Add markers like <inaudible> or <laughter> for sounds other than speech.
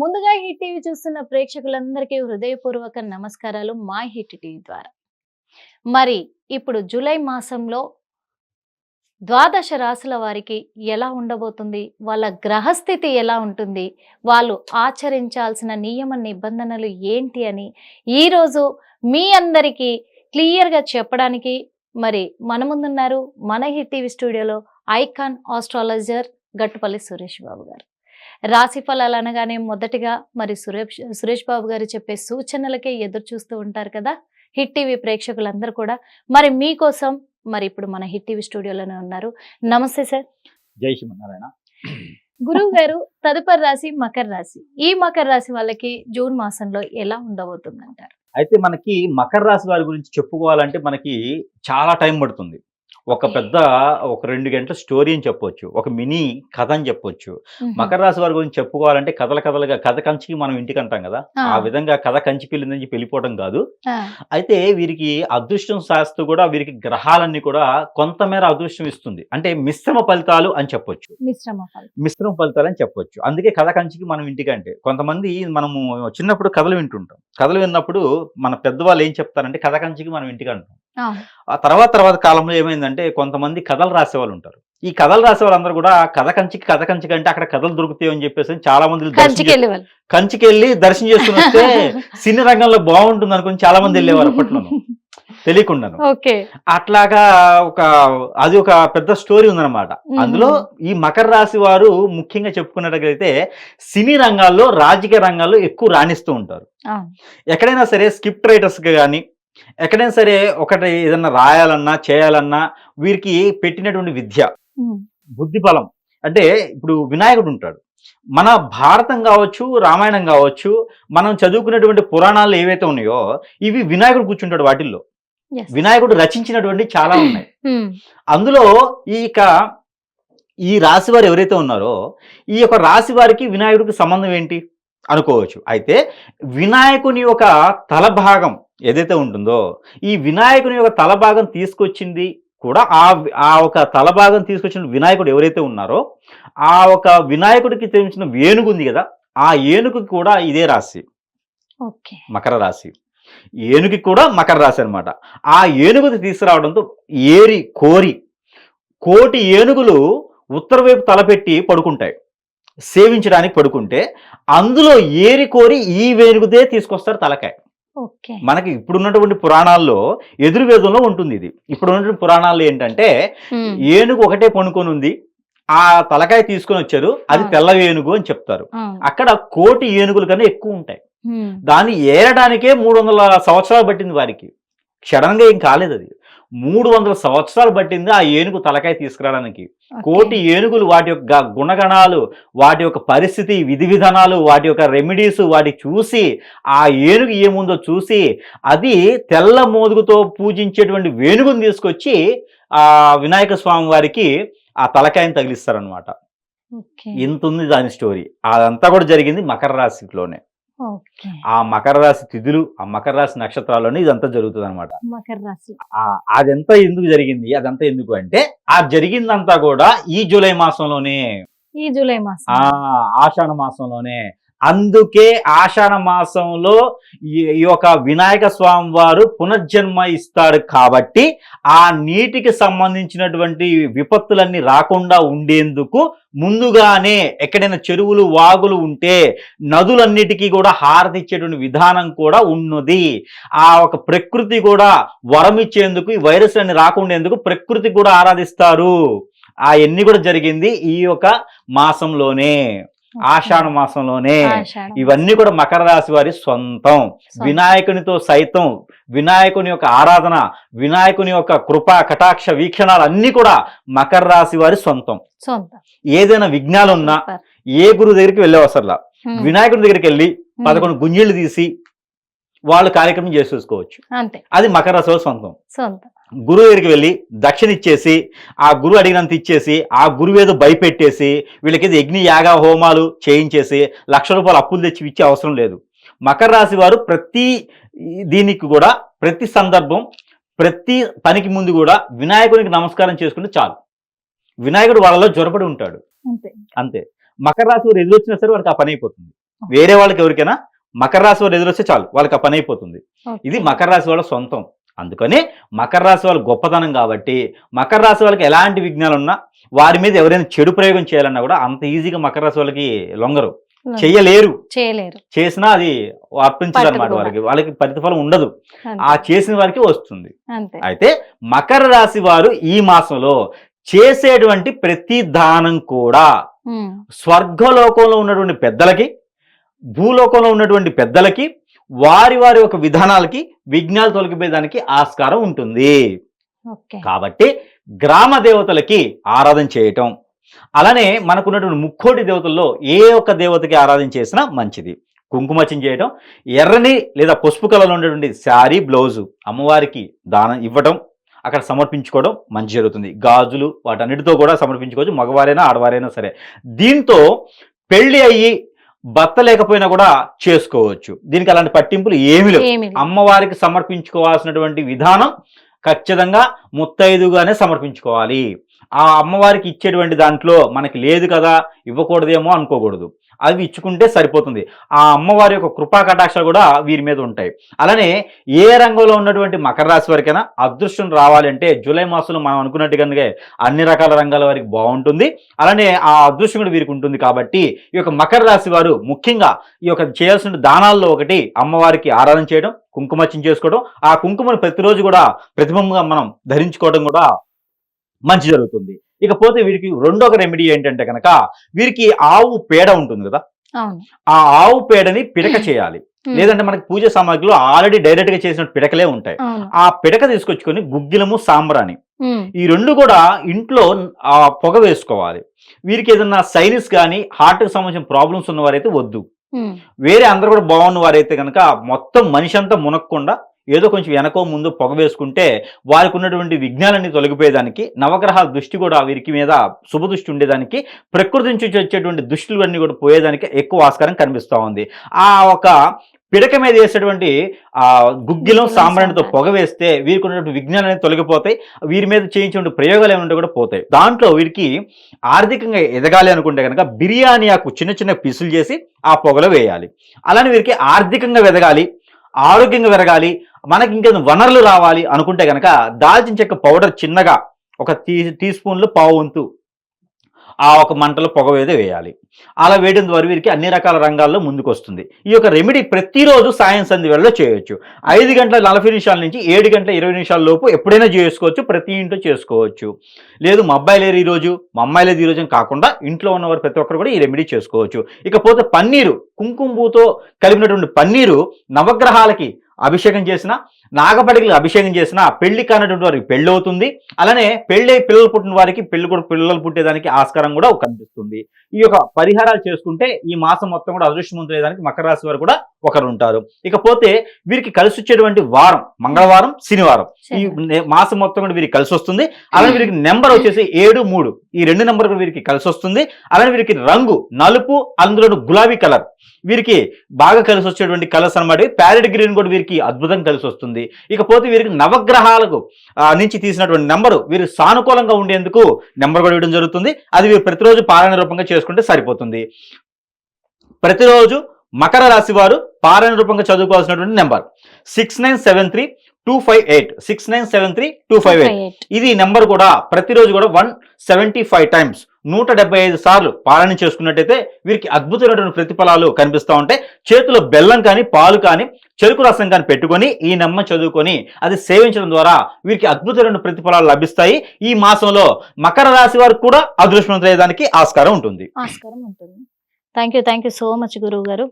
ముందుగా hit TV చూస్తున్న ప్రేక్షకులందరికీ హృదయపూర్వక నమస్కారాలు మా హిట్ టీవీ ద్వారా. మరి ఇప్పుడు జూలై మాసంలో ద్వాదశ రాశుల వారికి ఎలా ఉండబోతుంది? వాళ్ళ గ్రహస్థితి ఎలా ఉంటుంది? వాళ్ళు ఆచరించాల్సిన నియమ నిబంధనలు ఏంటి అని ఈరోజు మీ అందరికీ క్లియర్గా చెప్పడానికి మరి మన ముందున్నారు మన హిట్ టీవీ స్టూడియోలో ఐకాన్ ఆస్ట్రాలజర్ గట్టుపల్లి సురేష్ బాబు గారు. రాశి ఫలాలు అనగానే మొదటిగా మరి సురేష్ సురేష్ బాబు గారు చెప్పే సూచనలకే ఎదురు చూస్తూ ఉంటారు కదా? హిట్ టీవీ ప్రేక్షకులందరూ కూడా. మరి మీకోసం మరి ఇప్పుడు మన హిట్ టీవీ స్టూడియోలోనే ఉన్నారు. నమస్తే సార్. జై శ్రీమన్నారాయణ. గురువు గారు తదుపరి రాశి మకర రాశి. ఈ మకర రాశి వాళ్ళకి జూన్ మాసంలో ఎలా ఉండబోతుంది అంటారు అయితే మనకి మకర రాశి వారి గురించి చెప్పుకోవాలంటే మనకి చాలా టైం పడుతుంది. ఒక పెద్ద ఒక రెండు గంటల స్టోరీ అని చెప్పొచ్చు ఒక మినీ కథ అని చెప్పొచ్చు. మకర రాశి వారి గురించి చెప్పుకోవాలంటే కథల కథలుగా కథ కంచికి మనం ఇంటికి అంటాం కదా ఆ. విధంగా కథ కంచి పిల్లిందని చెప్పి వెళ్ళిపోవడం కాదు. అయితే వీరికి అదృష్టం శాస్తూ కూడా వీరికి గ్రహాలన్నీ కూడా కొంతమేర అదృష్టం ఇస్తుంది. అంటే మిశ్రమ ఫలితాలు అని చెప్పొచ్చు. మిశ్రమ ఫలితాలు. అని చెప్పొచ్చు. అందుకే కథ కంచికి మనం ఇంటికంటే కొంతమంది మనము చిన్నప్పుడు కథలు వింటుంటాం. కథలు విన్నప్పుడు మన పెద్దవాళ్ళు ఏం చెప్తారంటే కథ కంచికి మనం ఇంటికి అంటాం. ఆ, తర్వాత తర్వాత కాలంలో ఏమైందంటే కొంతమంది కథలు రాసే వాళ్ళు ఉంటారు. ఈ కథలు రాసే వాళ్ళందరూ కూడా కథ కంచికి కథ కంచికి అంటే అక్కడ కథలు దొరుకుతాయి అని చెప్పేసి చాలా మంది దర్శనం కంచికి చే- వెళ్ళే వాళ్ళు కంచికి వెళ్ళి దర్శనం చేసుకుని వస్తే <laughs> సినీ రంగంలో బాగుంటుంది అనుకుని చాలా మంది వెళ్ళేవారు అప్పట్లోను. <laughs> తెలియకుండాను. ఓకే. అట్లాగా ఒక అది ఒక పెద్ద స్టోరీ ఉందన్నమాట. అందులో ఈ మకర రాశి వారు ముఖ్యంగా చెప్పుకున్నట్లయితే సినీ రంగాల్లో రాజకీయ రంగాల్లో ఎక్కువ రాణిస్తూ ఉంటారు. ఎక్కడైనా సరే స్క్రిప్ట్ రైటర్స్కి కానీ ఎక్కడైనా సరే ఒకటి ఏదన్నా రాయాలన్నా చేయాలన్నా వీరికి పెట్టినటువంటి విద్య బుద్ధి బలం అంటే ఇప్పుడు వినాయకుడు ఉంటాడు. మన భారతం కావచ్చు రామాయణం కావచ్చు మనం చదువుకునేటువంటి పురాణాలు ఏవైతే ఉన్నాయో ఇవి వినాయకుడు కూర్చుంటాడు వాటిల్లో. వినాయకుడు రచించినటువంటి చాలా ఉన్నాయి. అందులో ఈ యొక్క ఈ రాశి వారు ఎవరైతే ఉన్నారో ఈ యొక్క రాశి వారికి వినాయకుడికి సంబంధం ఏంటి? అనుకోవచ్చు. అయితే వినాయకుని యొక్క తల భాగం ఏదైతే ఉంటుందో ఈ వినాయకుని యొక్క తల భాగం తీసుకొచ్చింది కూడా ఆ ఆ ఒక తల భాగం తీసుకొచ్చిన వినాయకుడు ఎవరైతే ఉన్నారో ఆ ఒక వినాయకుడికి తెలిసిన వేణుగు ఉంది కదా ఆ ఏనుగు కూడా ఇదే రాశి. మకర రాశి. ఏనుగుకి కూడా మకర రాశి అన్నమాట. ఆ ఏనుగుని తీసుకురావడంతో ఏరి కోరి కోటి ఏనుగులు ఉత్తర వైపు తలపెట్టి పడుకుంటాయి. సేవించడానికి పడుకుంటే అందులో ఏరి కోరి ఈ వేనుగుదే తీసుకొస్తారు తలకాయ. మనకి ఇప్పుడున్నటువంటి పురాణాల్లో ఎదురువేదంలో ఉంటుంది ఇది. ఇప్పుడున్నటువంటి పురాణాల్లో ఏంటంటే ఏనుగు ఒకటే పనుకొని ఉంది. ఆ తలకాయ తీసుకొని వచ్చారు. అది. తెల్ల ఏనుగు అని చెప్తారు. అక్కడ కోటి ఏనుగుల కన్నా ఎక్కువ ఉంటాయి. దాన్ని ఏరడానికే మూడు వందల సంవత్సరాలు పట్టింది వారికి. క్షణంగా ఏం కాలేదు అది. మూడు వందల సంవత్సరాలు పట్టింది ఆ ఏనుగు తలకాయ తీసుకురావడానికి. కోటి ఏనుగులు వాటి యొక్క గుణగణాలు వాటి యొక్క పరిస్థితి విధి విధానాలు వాటి యొక్క రెమెడీస్ వాటి చూసి ఆ ఏనుగు ఏముందో చూసి అది తెల్ల మోదుగుతో పూజించేటువంటి వేణుగుని తీసుకొచ్చి ఆ వినాయక స్వామి వారికి ఆ తలకాయని తగిలిస్తారనమాట ఇంత ఉంది దాని స్టోరీ. అదంతా కూడా జరిగింది మకర రాశిలోనే. ఆ మకర రాశి తిథులు ఆ మకర రాశి నక్షత్రాల్లోనే ఇదంతా జరుగుతుంది అనమాట మకర రాశి. అదంతా ఎందుకు జరిగింది అదంతా ఎందుకు అంటే ఆ జరిగిందంతా కూడా ఈ జూలై మాసంలోనే. ఈ జూలై మాసం ఆ ఆషాఢ మాసంలోనే. అందుకే ఆషాఢ మాసంలో ఈ ఈ యొక్క వినాయక స్వామి వారు పునర్జన్మ ఇస్తాడు కాబట్టి ఆ నీటికి సంబంధించినటువంటి విపత్తులన్నీ రాకుండా ఉండేందుకు ముందుగానే ఎక్కడైనా చెరువులు వాగులు ఉంటే నదులన్నిటికీ కూడా హారతి ఇచ్చేటువంటి విధానం కూడా ఉన్నది. ఆ ఒక ప్రకృతి కూడా వరం ఇచ్చేందుకు ఈ వైరస్ అన్ని రాకుండేందుకు ప్రకృతి కూడా ఆరాధిస్తారు. ఆ ఎన్ని కూడా జరిగింది ఈ యొక్క మాసంలోనే. ఆషాఢ మాసంలోనే. ఇవన్నీ కూడా మకర రాశి వారి సొంతం. వినాయకునితో సైతం వినాయకుని యొక్క ఆరాధన వినాయకుని యొక్క కృపా కటాక్ష వీక్షణాలు అన్ని కూడా మకర రాశి వారి సొంతం సొంతం ఏదైనా విఘ్నాలు ఉన్నా. ఏ గురువు దగ్గరికి వెళ్ళవసరలా వినాయకుని దగ్గరికి వెళ్ళి పదకొండు గుంజీళ్ళు తీసి వాళ్ళు కార్యక్రమం చేసేసుకోవచ్చు. అంతే. అది మకర రాశి వారి సొంతం సొంతం గురువు దగ్గరికి వెళ్ళి దక్షిణ ఇచ్చేసి ఆ గురువు అడిగినంత ఇచ్చేసి ఆ గురువు ఏదో భయపెట్టేసి వీళ్ళకి యజ్ఞ యాగ హోమాలు చేయించేసి లక్ష రూపాయలు అప్పులు తెచ్చి ఇచ్చే అవసరం లేదు. మకర రాశి వారు ప్రతి దీనికి కూడా ప్రతి సందర్భం ప్రతి పనికి ముందు కూడా వినాయకునికి నమస్కారం చేసుకుంటే చాలు. వినాయకుడు వాళ్ళలో జ్వరపడి ఉంటాడు. అంతే. అంతే. మకర రాశి వారు ఎదురొచ్చినా సరే వారికి ఆ పని అయిపోతుంది. వేరే వాళ్ళకి ఎవరికైనా మకర రాశి వారు ఎదురొస్తే చాలు వాళ్ళకి ఆ పని అయిపోతుంది. ఇది మకర రాశి వాళ్ళ సొంతం. అందుకని మకర రాశి వాళ్ళ గొప్పతనం కాబట్టి మకర రాశి వాళ్ళకి ఎలాంటి విఘ్నాలు ఉన్నా వారి మీద ఎవరైనా చెడు ప్రయోగం చేయాలన్నా కూడా అంత ఈజీగా మకర రాశి వాళ్ళకి లొంగరు. చెయ్యలేరు. చేయలేరు. చేసినా అది అర్పించదు అనమాట పట్టుకోవాలి. వాళ్ళకి వాళ్ళకి ప్రతిఫలం ఉండదు. ఆ. చేసిన వారికి వస్తుంది. అయితే మకర రాశి వారు ఈ మాసంలో చేసేటువంటి ప్రతి దానం కూడా. స్వర్గలోకంలో ఉన్నటువంటి పెద్దలకి భూలోకంలో ఉన్నటువంటి పెద్దలకి వారి వారి యొక్క విధానాలకి విఘ్నాలు తొలగిపోయేదానికి ఆస్కారం ఉంటుంది. కాబట్టి గ్రామ దేవతలకి ఆరాధన చేయటం. అలానే మనకున్నటువంటి ముక్కోటి దేవతల్లో ఏ ఒక్క దేవతకి ఆరాధన చేసినా మంచిది. కుంకుమచం చేయటం ఎర్రని లేదా పసుపు కలర్లో ఉన్నటువంటి శారీ బ్లౌజు అమ్మవారికి దానం ఇవ్వటం అక్కడ సమర్పించుకోవడం మంచి జరుగుతుంది. గాజులు వాటన్నిటితో కూడా సమర్పించుకోవచ్చు. మగవారైనా ఆడవారైనా సరే. దీంతో పెళ్ళి అయ్యి భర్త లేకపోయినా కూడా చేసుకోవచ్చు. దీనికి అలాంటి పట్టింపులు ఏమీ లేవు. అమ్మవారికి సమర్పించుకోవాల్సినటువంటి విధానం ఖచ్చితంగా ముత్తైదుగానే సమర్పించుకోవాలి. ఆ అమ్మవారికి ఇచ్చేటువంటి దాంట్లో మనకి లేదు కదా ఇవ్వకూడదేమో అనుకోకూడదు. అవి ఇచ్చుకుంటే సరిపోతుంది. ఆ అమ్మవారి యొక్క కృపా కటాక్షాలు కూడా వీరి మీద ఉంటాయి. అలానే ఏ రంగంలో ఉన్నటువంటి మకర రాశి వారికైనా అదృష్టం రావాలంటే జూలై మాసంలో మనం అనుకున్నట్టుగానే అన్ని రకాల రంగాల వారికి బాగుంటుంది. అలానే ఆ అదృష్టం కూడా వీరికి ఉంటుంది కాబట్టి ఈ యొక్క మకర రాశి వారు ముఖ్యంగా ఈ యొక్క చేయాల్సిన దానాల్లో ఒకటి అమ్మవారికి ఆరాధన చేయడం కుంకుమర్చం చేసుకోవడం. ఆ కుంకుమను ప్రతిరోజు కూడా ప్రతిబింబంగా మనం ధరించుకోవడం కూడా మంచి జరుగుతుంది. ఇకపోతే వీరికి రెండో రెమెడీ ఏంటంటే కనుక వీరికి ఆవు పేడ ఉంటుంది కదా? ఆ ఆవు పేడని పిడక చేయాలి. లేదంటే మనకి పూజ సామాగ్రిలో ఆల్రెడీ డైరెక్ట్గా చేసిన పిడకలే ఉంటాయి. ఆ పిడక తీసుకొచ్చుకొని గుగ్గిలము సాంబ్రాణి ఉమ్. ఈ రెండు కూడా ఇంట్లో ఆ పొగ వేసుకోవాలి. వీరికి ఏదన్నా సైనస్ కానీ హార్ట్కి సంబంధించిన ప్రాబ్లమ్స్ ఉన్నవారైతే వద్దు. ఉమ్. వేరే అందరూ కూడా బాగున్న వారైతే కనుక మొత్తం మనిషి అంతా మునక్కుండా ఏదో కొంచెం వెనకో ముందు పొగ వేసుకుంటే వారికి ఉన్నటువంటి విఘ్నాలన్నీ తొలగిపోయేదానికి నవగ్రహాల దృష్టి కూడా వీరికి మీద శుభ దృష్టి ఉండేదానికి ప్రకృతి నుంచి వచ్చేటువంటి దృష్టిలు అన్నీ కూడా పోయేదానికి ఎక్కువ ఆస్కారం కనిపిస్తూ ఉంది. ఆ ఒక పిడక మీద వేసేటువంటి ఆ గుగ్గిలం సాంబ్రాణితో సాంబ్రాణి. పొగ వేస్తే వీరికి ఉన్నటువంటి విజ్ఞానం అనేది తొలగిపోతాయి వీరి మీద చేయించే ప్రయోగాలు ఏమైనా కూడా పోతాయి. దాంట్లో వీరికి ఆర్థికంగా ఎదగాలి అనుకుంటే కనుక బిర్యానీ ఆకు చిన్న చిన్న పీసులు చేసి ఆ పొగలో వేయాలి. అలానే వీరికి ఆర్థికంగా ఎదగాలి ఆరోగ్యంగా పెరగాలి మనకి ఇంకేదో వనరులు రావాలి అనుకుంటే కనుక దాల్చిన చెక్క పౌడర్ చిన్నగా ఒక టీ టీ స్పూన్లు పావు వంతు ఆ ఒక మంటలో పొగ వేద వేయాలి. అలా వేయడం ద్వారా వీరికి అన్ని రకాల రంగాల్లో ముందుకు వస్తుంది ఈ యొక్క రెమెడీ ప్రతిరోజు సాయం సంధి వేళలో చేయొచ్చు. ఐదు గంటల నలభై నిమిషాల నుంచి ఏడు గంటల ఇరవై నిమిషాల లోపు ఎప్పుడైనా చేసుకోవచ్చు ప్రతి ఇంట్లో చేసుకోవచ్చు. లేదు మా అబ్బాయి లేరు ఈరోజు మా అమ్మాయి లేదు కాకుండా ఇంట్లో ఉన్నవారు ప్రతి ఒక్కరు కూడా ఈ రెమెడీ చేసుకోవచ్చు. ఇకపోతే పన్నీరు కుంకుంపుతో కలిపినటువంటి పన్నీరు నవగ్రహాలకి అభిషేకం చేసిన నాగపడికి అభిషేకం చేసిన పెళ్ళి కానటువంటి వారికి పెళ్ళి అవుతుంది. అలానే పెళ్ళై పిల్లలు పుట్టిన వారికి పెళ్ళి కూడా పిల్లలు పుట్టేదానికి ఆస్కారం కూడా కనిపిస్తుంది. ఈ యొక్క పరిహారాలు చేసుకుంటే ఈ మాసం మొత్తం కూడా అదృష్టవంతులేదానికి మకర రాశి వారు కూడా ఒకరు ఉంటారు ఇకపోతే వీరికి కలిసి వచ్చేటువంటి వారం మంగళవారం శనివారం. ఈ మాసం మొత్తం కూడా వీరికి కలిసి వస్తుంది. అలానే వీరికి నెంబర్ వచ్చేసి ఏడు మూడు. ఈ రెండు నెంబర్ కూడా వీరికి కలిసి వస్తుంది. అలానే వీరికి రంగు నలుపు అందులో గులాబీ కలర్. వీరికి బాగా కలిసి వచ్చేటువంటి కలర్స్ అనమాట ప్యారెట్ గ్రీన్ కూడా వీరికి అద్భుతంగా కలిసి వస్తుంది. ఇకపోతే వీరికి నవగ్రహాలకు నుంచి తీసినటువంటి నెంబరు వీరు సానుకూలంగా ఉండేందుకు నెంబర్ కూడా ఇవ్వడం జరుగుతుంది. అది వీరు ప్రతిరోజు పారాయణ రూపంగా చేసుకుంటే సరిపోతుంది. ప్రతిరోజు మకర రాశి వారు పారాయణ రూపంగా చదువుకోవాల్సినటువంటి number six nine seven three two five eight six nine seven three two five eight ఇది నెంబర్ కూడా ప్రతిరోజు కూడా వన్ సెవెంటీ ఫైవ్ టైమ్స్ నూట డెబ్బై ఐదు సార్లు పాలన చేసుకున్నట్టయితే వీరికి అద్భుతమైనటువంటి ప్రతిఫలాలు కనిపిస్తూ ఉంటాయి. చేతిలో బెల్లం కానీ పాలు కానీ చెరుకు రసం కానీ పెట్టుకొని ఈ నెమ్మ చదువుకొని అది సేవించడం ద్వారా వీరికి అద్భుతమైన ప్రతిఫలాలు లభిస్తాయి. ఈ మాసంలో మకర రాశి వారికి కూడా అదృష్టవంతులయ్యేదానికి ఆస్కారం ఉంటుంది. ఆస్కారం ఉంటుంది. Thank you thank you so much గురువు గారు